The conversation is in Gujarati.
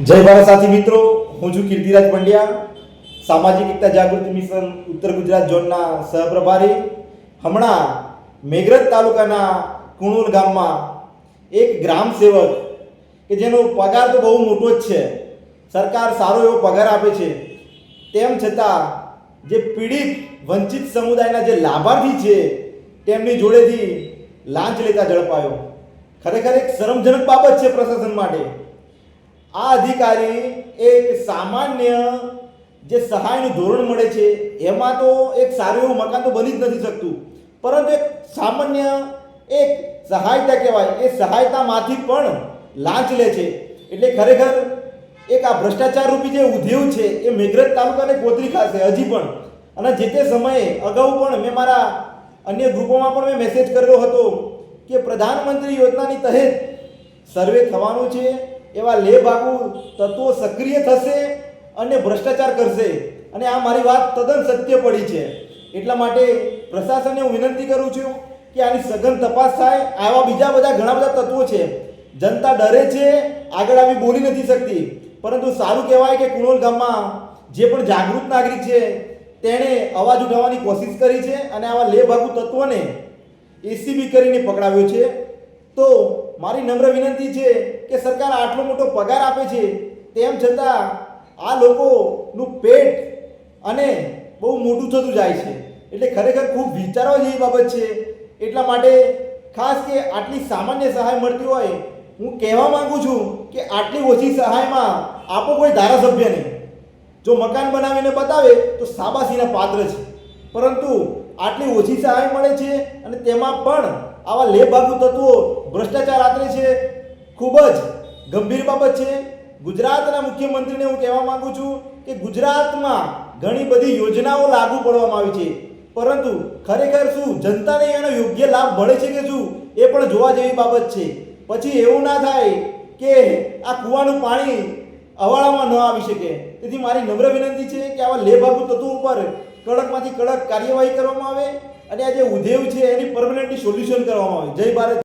જય ભારત સાથી મિત્રો, હું છું કીર્તિરાજ પંડ્યા, સામાજિક એકતા જાગૃતિ મિશન ઉત્તર ગુજરાત ઝોનના સહપ્રભારી હમણાં મેઘરજ તાલુકાના કુણુલ ગામમાં એક ગ્રામ સેવક, કે જેનો પગાર તો બહુ મોટો જ છે, સરકાર સારો એવો પગાર આપે છે, તેમ છતાં જે પીડિત, વંચિત સમુદાયના જે લાભાર્થી છે, તેમની જોડેથી લાંચ લેતા ઝડપાયો. ખરેખર એક શરમજનક બાબત છે પ્રશાસન માટે. આ અધિકારી એક સામાન્ય જે સહાયનું ધોરણ મળે છે, એમાં તો એક સારું એવું મકાન તો બની જ નથી શકતું. પરંતુ એક સામાન્ય એક સહાયતા કહેવાય, એ સહાયતામાંથી પણ લાંચ લે છે. એટલે ખરેખર એક આ ભ્રષ્ટાચાર રૂપી જે ઉદ્યોગ છે, એ મેઘરજ તાલુકાને કોતરી ખાશે હજી પણ. અને જે તે સમયે અગાઉ પણ મેં મારા અન્ય ગ્રુપોમાં પણ મેં મેસેજ કર્યો હતો કે પ્રધાનમંત્રી યોજનાની તહેત સર્વે થવાનું છે એવા લેભાગુ તત્વો સક્રિય થશે અને ભ્રષ્ટાચાર કરશે. અને આ મારી વાત તદ્દન સત્ય પડી છે. એટલા માટે પ્રશાસનને હું વિનંતી કરું છું કે આની સઘન તપાસ થાય. આવા બીજા બધા ઘણા બધા તત્વો છે. જનતા ડરે છે. આગળ આવી બોલી નથી શકતી. પરંતુ સારું કહેવાય કે કુણોલ ગામમાં જે પણ જાગૃત નાગરિક છે, તેણે અવાજ ઉઠાવવાની કોશિશ કરી છે અને આવા લેભાગુ તત્વોને એસીબી કરીને પકડાવ્યો છે. તો મારી નમ્ર વિનંતી છે કે સરકાર આટલો મોટો પગાર આપે છે, તેમ છતાં આ લોકોનું પેટ અને બહુ મોટું થતું જાય છે. એટલે ખરેખર ખૂબ વિચારવા જેવી બાબત છે. એટલા માટે ખાસ કે આટલી સામાન્ય સહાય મળતી હોય, હું કહેવા માગું છું કે આટલી ઓછી સહાયમાં આપો કોઈ ધારાસભ્યને. જો મકાન બનાવીને બતાવે તો સાબાસીના પાત્ર છે. પરંતુ આટલી ઓછી સહાય મળે છે અને તેમાં પણ આવા લેભાગુ તત્વો ભ્રષ્ટાચાર આતરે છે. ખૂબ જ ગંભીર બાબત છે. ગુજરાતના મુખ્યમંત્રીને હું કહેવા માંગુ છું કે ગુજરાતમાં ઘણી બધી યોજનાઓ લાગુ પાડવામાં આવી છે. પરંતુ ખરેખર શું જનતાને એનો યોગ્ય લાભ મળે છે કે શું? એ પણ જોવા જેવી બાબત છે. પછી એવું ના થાય કે આ કૂવાનું પાણી અવાળામાં ન આવી શકે. તેથી મારી નમ્ર વિનંતી છે કે આવા લેભાગુ તત્વો ઉપર કડકમાંથી કડક કાર્યવાહી કરવામાં આવે અને આ જે ઉદ્યોગ છે, એની પરમનન્ટલી સોલ્યુશન કરવામાં આવે. જય ભારત